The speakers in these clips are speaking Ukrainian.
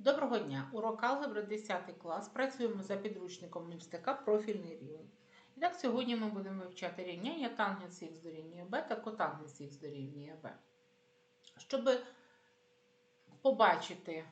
Доброго дня! Урок алгебри 10 клас. Працюємо за підручником Мільстика профільний рівень. І так, сьогодні ми будемо вивчати рівняння тангенс х дорівнює b та котангенс х дорівнює b. Щоб побачити,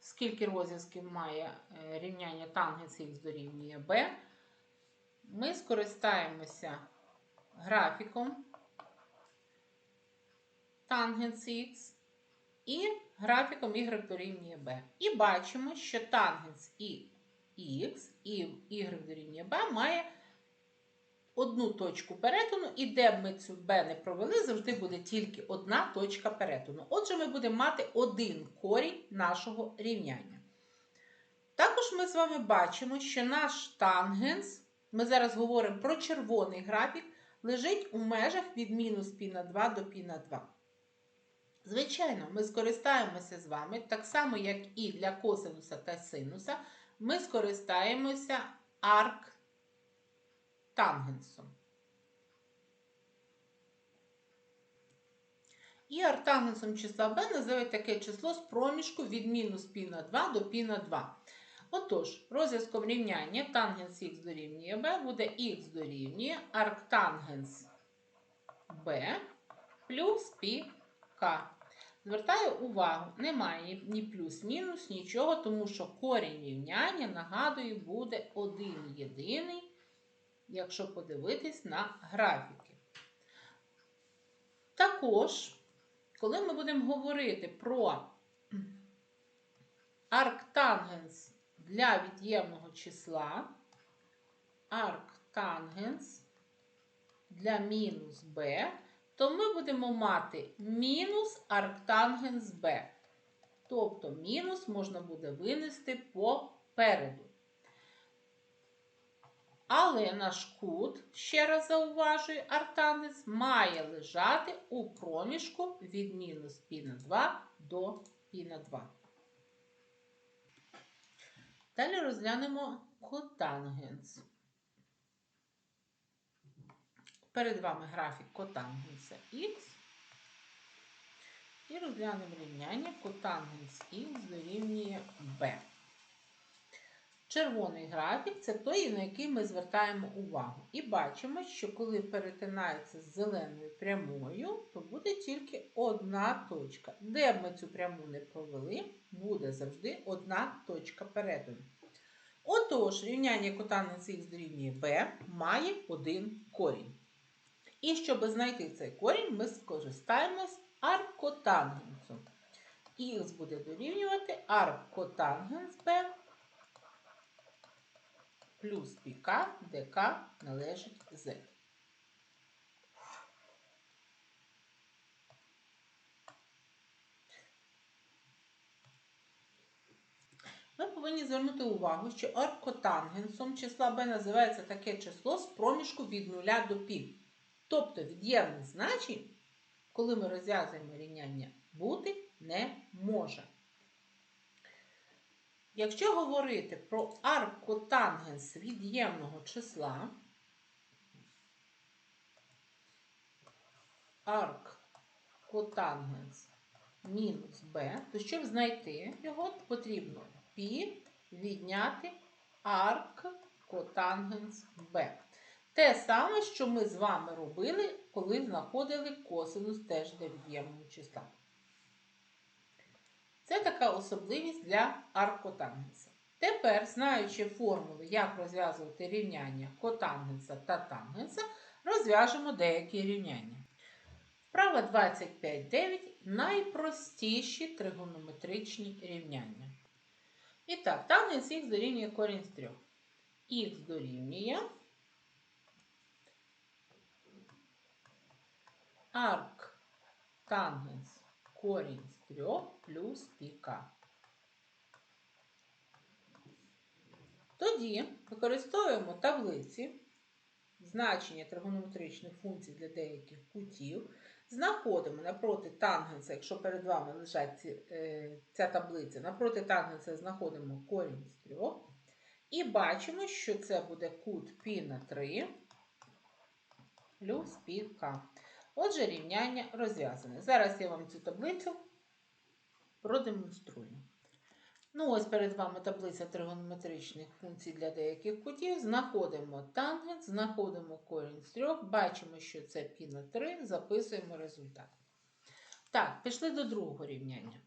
скільки розв'язків має е, рівняння тангенс х дорівнює b, ми скористаємося графіком тангенс х і графіком y дорівнює b. І бачимо, що тангенс і x і y дорівнює b має одну точку перетину, і де б ми цю b не провели, завжди буде тільки одна точка перетину. Отже, ми будемо мати один корінь нашого рівняння. Також ми з вами бачимо, що наш тангенс, ми зараз говоримо про червоний графік, лежить у межах від мінус π на 2 до π на 2. Звичайно, ми скористаємося з вами, так само, як і для косинуса та синуса, ми скористаємося арктангенсом. І арктангенсом числа b називають таке число з проміжку від мінус π на 2 до π на 2. Отож, розв'язком рівняння тангенс х дорівнює b буде х дорівнює арктангенс b плюс π К. Звертаю увагу, немає ні плюс-мінус, нічого, тому що корінь рівняння, нагадую, буде один єдиний, якщо подивитись на графіки. Також, коли ми будемо говорити про арктангенс для від'ємного числа, арктангенс для мінус b, то ми будемо мати мінус арктангенс b. Тобто мінус можна буде винести попереду. Але наш кут, ще раз зауважую, арктангенс має лежати у проміжку від мінус π на 2 до π на 2. Далі розглянемо котангенс. Перед вами графік котангенса Х. І розглянемо рівняння котангенс Х дорівнює b. Червоний графік це той, на який ми звертаємо увагу. І бачимо, що коли перетинається з зеленою прямою, то буде тільки одна точка. Де б ми цю пряму не провели, буде завжди одна точка перетину. Отож, рівняння котангенс Х дорівнює b має один корінь. І щоб знайти цей корінь, ми скористаємось аркотангенсом. Х буде дорівнювати аркотангенс b плюс піка, де k належить z. Ми повинні звернути увагу, що аркотангенсом числа b називається таке число з проміжку від 0 до π. Тобто від'ємних значень, коли ми розв'язуємо рівняння, бути не може. Якщо говорити про аркотангенс від'ємного числа, аркотангенс мінус b, то щоб знайти його, потрібно π відняти арккотангенс b. Те саме, що ми з вами робили, коли знаходили косинус теж для від'ємного числа. Це така особливість для аркотангенса. Тепер, знаючи формули, як розв'язувати рівняння котангенса та тангенса, розв'яжемо деякі рівняння. Вправа 25.9 найпростіші тригонометричні рівняння. І так, тангенс х дорівнює корінь з 3. Х дорівнює арк тангенс корінь з 3 плюс піка. Тоді використовуємо таблиці значення тригонометричних функцій для деяких кутів. Знаходимо напроти тангенса, якщо перед вами лежать ці, е, ця таблиця, напроти тангенса знаходимо корінь з 3. І бачимо, що це буде кут π на 3 плюс піка. Отже, рівняння розв'язане. Зараз я вам цю таблицю продемонструю. Ну, ось перед вами таблиця тригонометричних функцій для деяких кутів. Знаходимо тангенс, знаходимо корінь з трьох, бачимо, що це пі на 3, записуємо результат. Так, пішли до другого рівняння.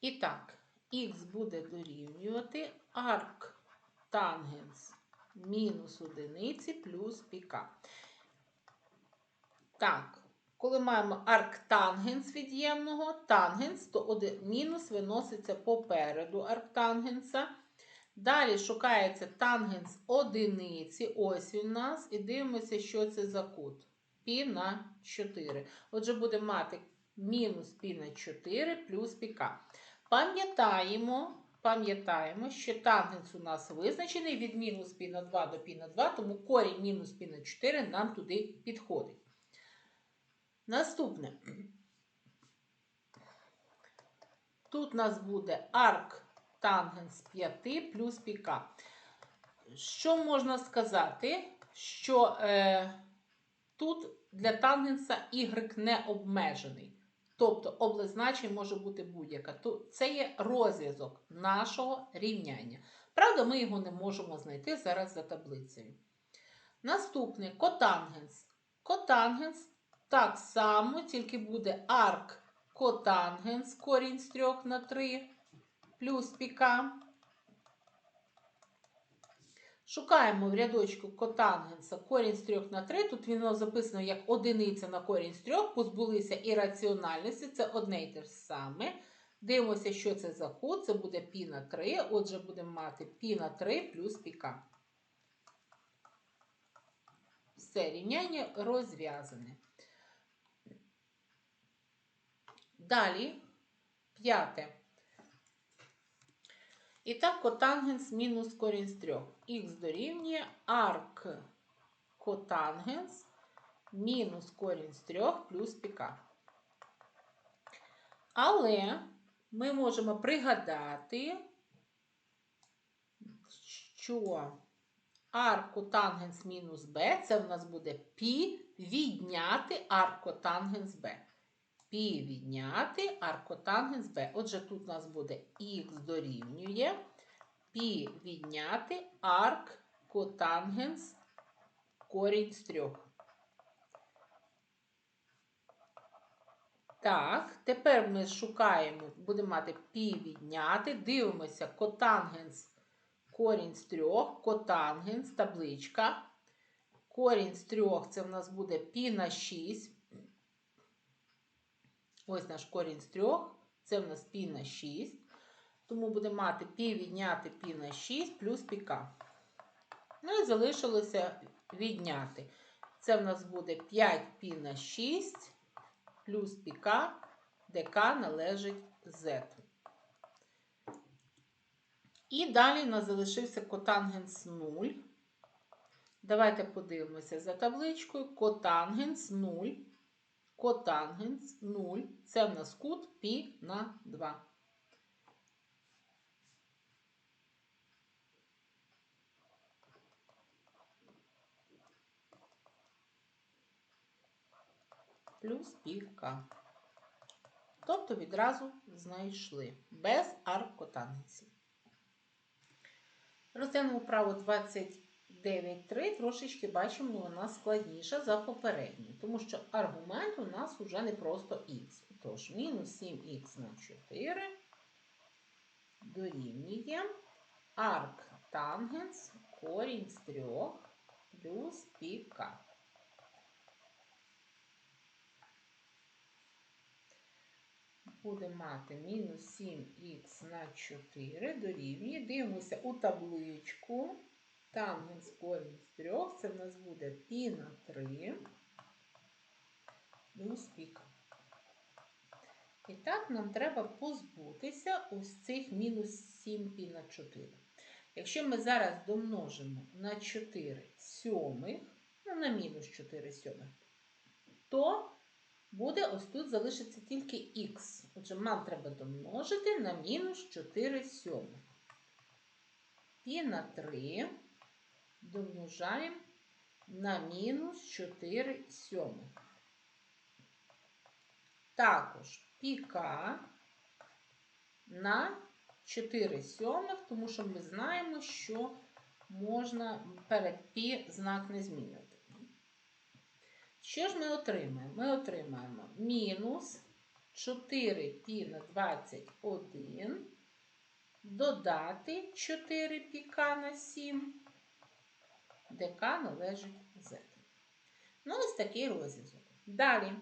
І так, х буде дорівнювати арк тангенс мінус одиниці плюс піка. Так, коли маємо арктангенс від'ємного, тангенс, то один мінус виноситься попереду арктангенса. Далі шукається тангенс одиниці. Ось він у нас. І дивимося, що це за кут. Пі на 4. Отже, будемо мати мінус пі на 4 плюс піка. Пам'ятаємо, пам'ятаємо, що тангенс у нас визначений від мінус пі на 2 до пі на 2, тому корінь мінус пі на 4 нам туди підходить. Наступне. Тут у нас буде арк тангенс 5 плюс піка. Що можна сказати? Що е, тут для тангенса y не обмежений. Тобто область значень може бути будь-яка. Це є розв'язок нашого рівняння. Правда, ми його не можемо знайти зараз за таблицею. Наступне котангенс. Котангенс так само, тільки буде арк котангенс, корінь з 3 на 3, плюс піка. Шукаємо в рядочку котангенса корінь з 3 на 3. Тут воно записано як одиниця на корінь з 3, позбулися ірраціональності, це одне й те ж саме. Дивимося, що це за кут, це буде пі на 3, отже, будемо мати пі на 3 плюс піка. Все, рівняння розв'язане. Далі п'яте. І так, котангенс мінус корінь з 3. Х дорівнює арк котангенс мінус корінь з 3 плюс піка. Але ми можемо пригадати, що аркотангенс мінус b це в нас буде пі відняти аркотангенс b. Пі відняти аркотангенс b. Отже, тут у нас буде х дорівнює пі відняти арк котангенс корінь з трьох. Так, тепер ми шукаємо, будемо мати пі відняти, дивимося котангенс корінь з трьох, котангенс, табличка. Корінь з трьох це в нас буде пі на 6. Ось наш корінь з трьох. Це в нас пі на 6. Тому будемо мати пі відняти пі на 6 плюс піка. Ну і залишилося відняти. Це в нас буде 5 пі на 6 плюс піка, де К належить Z. І далі у нас залишився котангенс 0. Давайте подивимося за табличкою. Котангенс 0. Котангенс 0. Це в нас кут пі на 2. Плюс піка. Тобто відразу знайшли без аркотангенсів. Розглянемо право 29.3, трошечки бачимо, вона складніша за попередню, тому що аргумент у нас вже не просто х. Тож, мінус 7х на 4 дорівнює арк тангенс корінь з 3 плюс піка. Буде мати мінус 7х на 4 дорівнює. Дивимося у табличку. Тангенс корінь з 3. Це в нас буде пі на 3 плюс пік. І так, нам треба позбутися ось цих мінус 7 пі на 4. Якщо ми зараз домножимо на 4 сьомих, ну на мінус 4 сьомих, то буде ось тут залишиться тільки х. Отже, нам треба домножити на мінус 4 сьомих. Пі на 3 домножаємо на мінус 4 сьомих. Також піка на 4 сьомих, тому що ми знаємо, що можна перед пі знак не змінювати. Що ж ми отримаємо? Ми отримаємо мінус 4 пі на 21, додати 4 піка на 7, де к належить z. Ну, ось такий розв'язок. Далі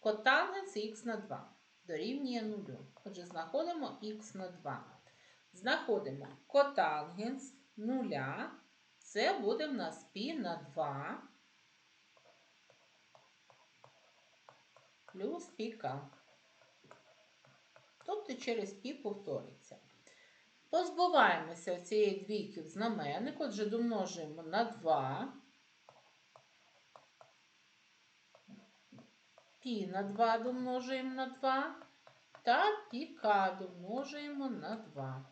котангенс х на 2 дорівнює 0. Отже, знаходимо х на 2. Знаходимо котангенс 0. Це буде в нас π на 2 плюс піка. Тобто через пі повториться. Позбуваємося цієї двійки в знаменник, отже, домножуємо на 2. Пі на 2 домножуємо на 2 та піка домножуємо на 2.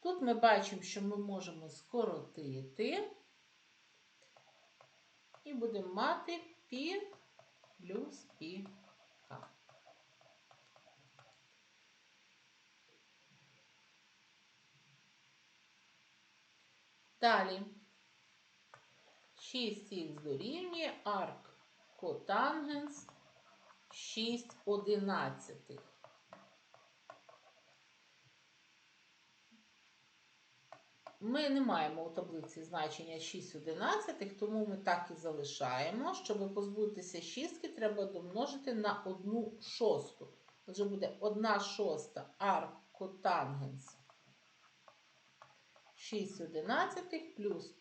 Тут ми бачимо, що ми можемо скоротити і будемо мати пі плюс піка. Далі 6х дорівнює арк котангенс 6 одинадцятих. Ми не маємо у таблиці значення 6 одинадцятих, тому ми так і залишаємо. Щоб позбутися шістки, треба домножити на 1 шосту. Отже, буде 1 шоста арк котангенс 6 одинадцятих плюс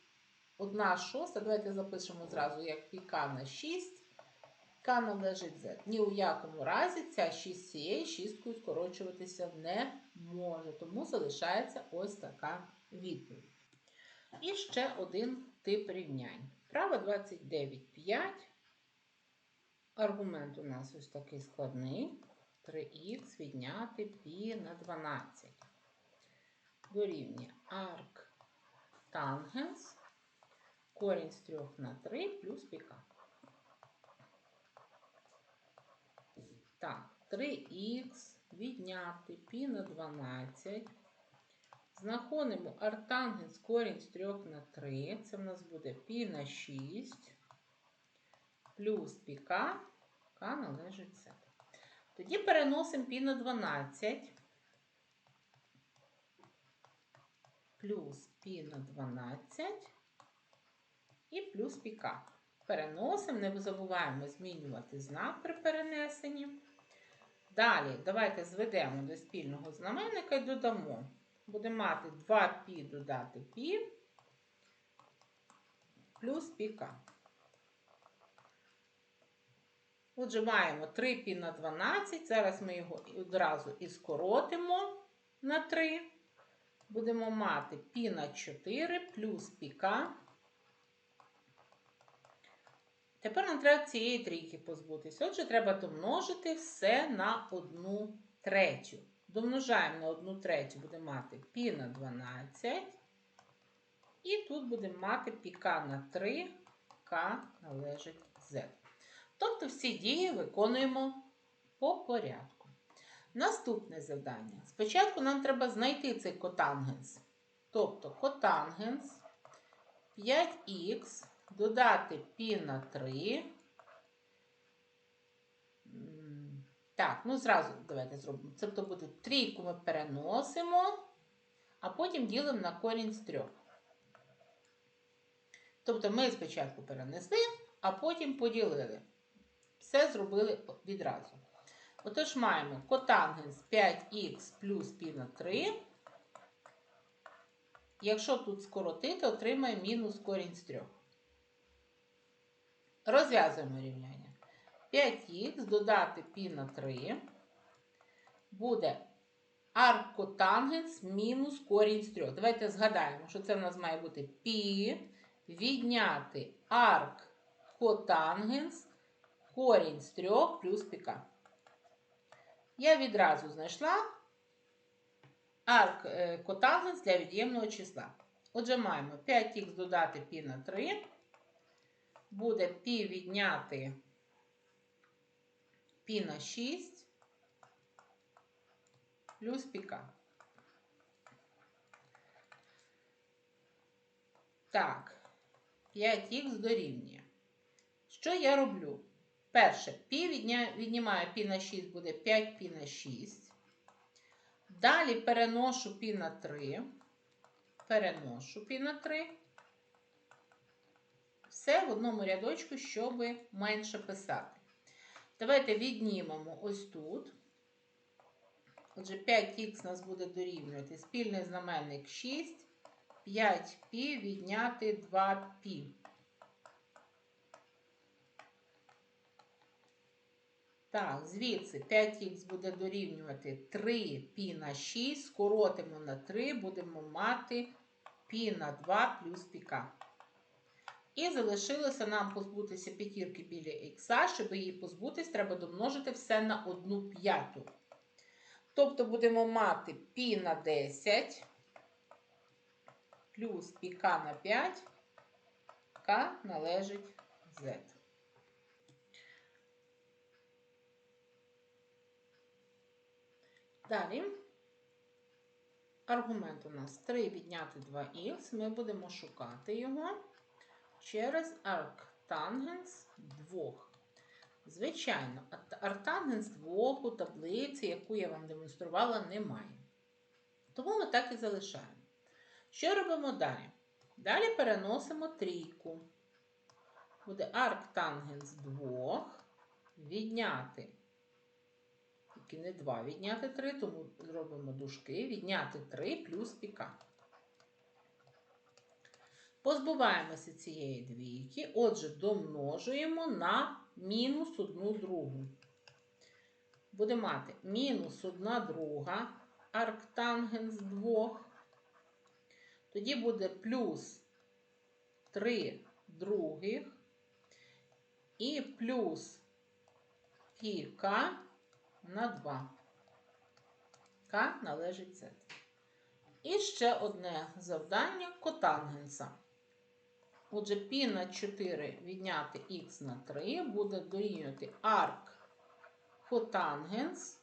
1 шоста. Давайте запишемо зразу як піка на 6. К належить Z. Ні у якому разі ця 6 цією шісткою скорочуватися не може. Тому залишається ось така відповідь. І ще один тип рівнянь. Право 29,5. Аргумент у нас ось такий складний. 3х відняти π на 12 дорівнює арк тангенс корінь з 3 на 3 плюс піка. Так, 3х відняти пі на 12. Знаходимо артангенс корінь з 3 на 3. Це в нас буде пі на 6 плюс піка, яка належить 7. Тоді переносимо пі на 12. плюс π на 12 і плюс піка. Переносимо, не забуваємо змінювати знак при перенесенні. Далі, давайте зведемо до спільного знаменника і додамо. Будемо мати 2π додати π плюс піка. Отже, маємо 3π на 12. Зараз ми його одразу і скоротимо на 3. Будемо мати π на 4 плюс піка. Тепер нам треба цієї трійки позбутися. Отже, треба домножити все на 1 третю. Домножаємо на 1 третю, будемо мати π на 12. І тут будемо мати піка на 3, к належить z. Тобто всі дії виконуємо по порядку. Наступне завдання. Спочатку нам треба знайти цей котангенс. Тобто котангенс 5х додати π на 3. Так, ну зразу давайте зробимо. Тобто буде трійку ми переносимо, а потім ділимо на корінь з 3. Тобто ми спочатку перенесли, а потім поділили. Все зробили відразу. Отож маємо котангенс 5х плюс пі на 3. Якщо тут скоротити, отримаємо мінус корінь з 3. Розв'язуємо рівняння. 5х додати пі на 3 буде аркотангенс мінус корінь з 3. Давайте згадаємо, що це в нас має бути пі відняти арк котангенс корінь з 3 плюс піка. Я відразу знайшла арк е, котангенс для від'ємного числа. Отже, маємо 5х додати пі на 3, буде пі відняти пі на 6 плюс піка. Так, 5х дорівнює. Що я роблю? Перше, пі віднімаю пі на 6, буде 5 пі на 6. Далі переношу пі на 3. Переношу пі на 3. Все в одному рядочку, щоб менше писати. Давайте віднімемо ось тут. Отже, 5х нас буде дорівнювати спільний знаменник 6. 5π відняти 2π. Так, звідси 5х буде дорівнювати 3 пі на 6, скоротимо на 3, будемо мати пі на 2 плюс піка. І залишилося нам позбутися п'ятірки біля х, щоб її позбутись, треба домножити все на 1 п'яту. Тобто будемо мати пі на 10 плюс піка на 5, к належить z. Далі аргумент у нас 3 відняти 2х, ми будемо шукати його через арктангенс 2. Звичайно, арктангенс 2 у таблиці, яку я вам демонструвала, немає. Тому ми так і залишаємо. Що робимо далі? Далі переносимо трійку. Буде арктангенс 2 відняти. Тільки не 2 відняти 3, тому робимо дужки, відняти 3 плюс піка. Позбуваємося цієї двійки, отже, домножуємо на мінус 1 другу. Буде мати мінус 1 друга арктангенс 2. Тоді буде плюс 3 других і плюс піка на 2. К належить Z. І ще одне завдання котангенса. Отже, π на 4 відняти х на 3 буде дорівнювати арк котангенс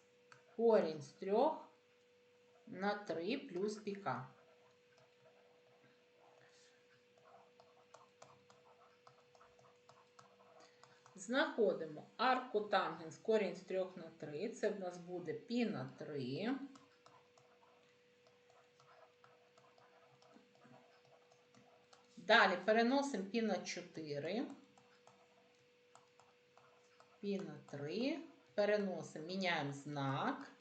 корінь з 3 на 3 плюс піка. Знаходимо арку тангенс корінь з 3 на 3. Це в нас буде пі на 3. Далі переносимо пі на 4. Пі на 3. Переносимо, міняємо знак.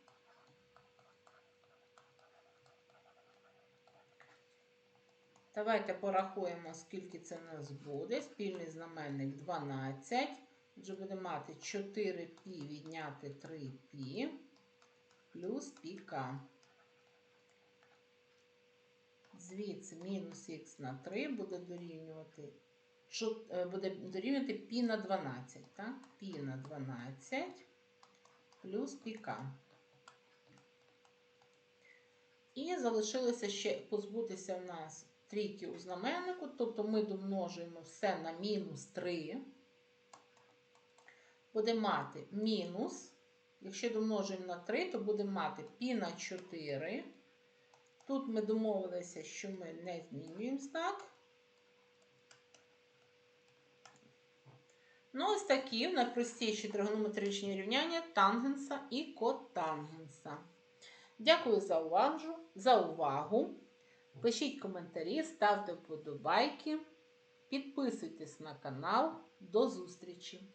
Давайте порахуємо, скільки це у нас буде. Спільний знаменник 12. Отже, будемо мати 4π відняти 3π плюс піка. Звідси мінус х на 3 буде дорівнювати буде дорівнювати π на 12. Так? Пі на 12 плюс піка. І залишилося ще позбутися в нас трійки у знаменнику, тобто ми домножуємо все на мінус 3. Будемо мати мінус. Якщо домножуємо на 3, то будемо мати π на 4. Тут ми домовилися, що ми не змінюємо знак. Ну, ось такі найпростіші тригонометричні рівняння тангенса і котангенса. Дякую за увагу. За увагу. Пишіть коментарі, ставте вподобайки, підписуйтесь на канал. До зустрічі!